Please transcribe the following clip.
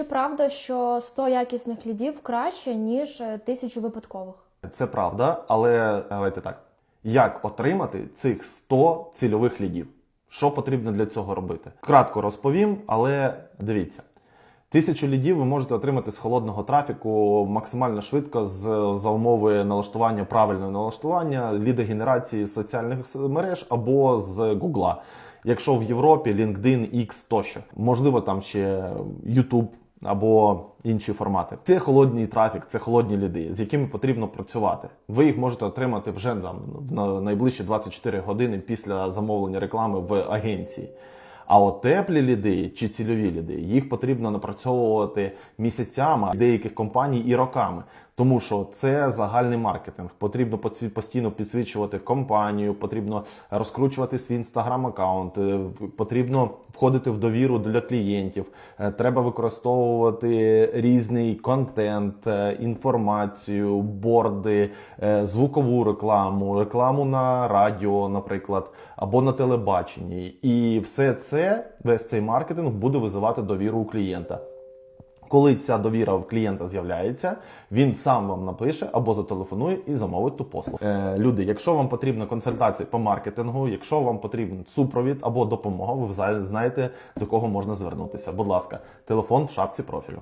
Чи правда, що 100 якісних лідів краще, ніж е, тисячу випадкових? Це правда, але давайте так. Як отримати цих 100 цільових лідів? Що потрібно для цього робити? Кратко розповім, але дивіться. Тисячу лідів ви можете отримати з холодного трафіку максимально швидко з за умови налаштування правильного налаштування лідогенерації з соціальних мереж або з Гугла. Якщо в Європі LinkedIn, X тощо, можливо, там ще YouTube або інші формати. Це холодний трафік, це холодні ліди, з якими потрібно працювати. Ви їх можете отримати вже там в на- найближчі 24 години після замовлення реклами в агенції. А от теплі ліди чи цільові ліди, їх потрібно напрацьовувати місяцями деяких компаній і роками. Тому що це загальний маркетинг. Потрібно постійно підсвічувати компанію, потрібно розкручувати свій інстаграм-аккаунт, е, потрібно входити в довіру для клієнтів. Е, Треба використовувати різний контент, е, інформацію, борди, звукову рекламу, рекламу на радіо, наприклад, або на телебаченні. І все це, весь цей маркетинг буде визивати довіру у клієнта. Коли ця довіра в клієнта з'являється, він сам вам напише або зателефонує і замовить ту послугу. Е, люди, якщо вам потрібна консультація по маркетингу, якщо вам потрібен супровід або допомога, ви знаєте до кого можна звернутися. Будь ласка, телефон в шапці профілю.